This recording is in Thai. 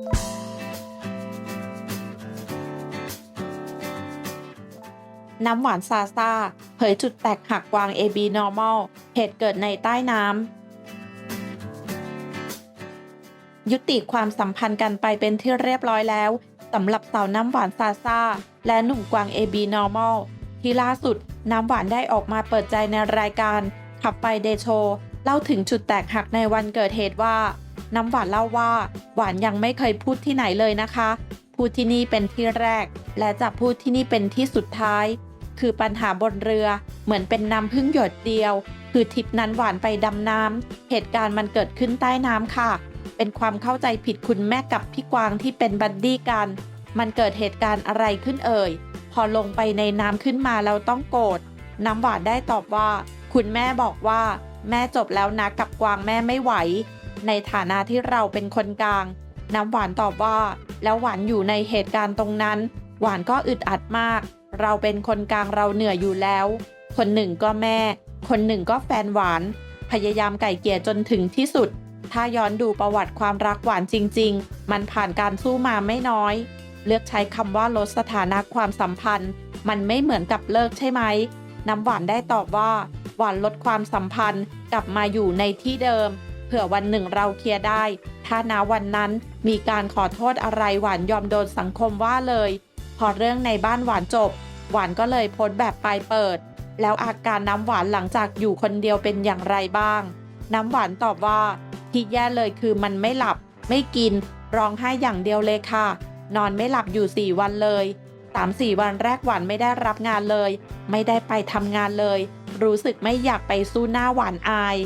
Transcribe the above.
น้ำหวานซาซาเผยจุดแตกหักกวาง AB Normal เหตุเกิดในใต้น้ำ ยุติความสัมพันธ์กันไปเป็นที่เรียบร้อยแล้วสำหรับสาวน้ำหวานซาซาและหนุ่มกวาง AB Normal ที่ล่าสุดน้ำหวานได้ออกมาเปิดใจในรายการขับไปเดโช เล่าถึงจุดแตกหักในวันเกิดเหตุว่า น้ำหวานเล่าว่าหวานยังไม่เคยพูดที่ไหนเลยนะคะ พูดที่นี่เป็นที่แรก และจะพูดที่นี่เป็นที่สุดท้าย คือปัญหาบนเรือเหมือนเป็นน้ำพึ่งหยดเดียว คือทริปนั้นหวานไปดำน้ำเหตุการณ์มันเกิดขึ้นใต้น้ำค่ะ เป็นความเข้าใจผิดคุณแม่กับพี่กวางที่เป็นบัดดี้กัน มันเกิดเหตุการณ์อะไรขึ้นเอ่ย พอลงไปในน้ำขึ้นมาแล้วต้องโกรธน้ำหวานได้ตอบว่า คุณแม่บอกว่า แม่จบแล้วนะกับกวางแม่ไม่ไหว ในฐานะที่เราเป็นคนกลาง น้ำหวานตอบว่า แล้วหวานอยู่ในเหตุการณ์ตรงนั้น หวานก็อึดอัดมาก เราเป็นคนกลางเราเหนื่อยอยู่แล้ว คนหนึ่งก็แม่ คนหนึ่งก็แฟนหวาน พยายามไก่เกลี่ยจนถึงที่สุด ถ้าย้อนดูประวัติความรักหวานจริง ๆ มันผ่านการสู้มาไม่น้อย เลือกใช้คำว่าลดสถานะความสัมพันธ์ มันไม่เหมือนกับเลิกใช่ไหมน้ำหวานได้ตอบว่า หวานลดความสัมพันธ์กลับมาอยู่ในที่เดิม เผื่อวันหนึ่งเราเคลียร์ได้ ถ้านาวันนั้นมีการขอโทษอะไรหวานยอมโดนสังคมว่าเลย พอเรื่องในบ้านหวานจบ หวานก็เลยโพสต์แบบปลายเปิด แล้วอาการน้ำหวานหลังจากอยู่คนเดียวเป็นอย่างไรบ้าง น้ำหวานตอบว่า ที่แย่เลยคือมันไม่หลับ ไม่กิน ร้องไห้อย่างเดียวเลยค่ะ นอนไม่หลับอยู่ 4 วันเลย3-4 วันแรกหวานไม่ได้รับงานเลย ไม่ได้ไปทำงานเลย รู้สึกไม่อยากไปสู้หน้าหวานอาย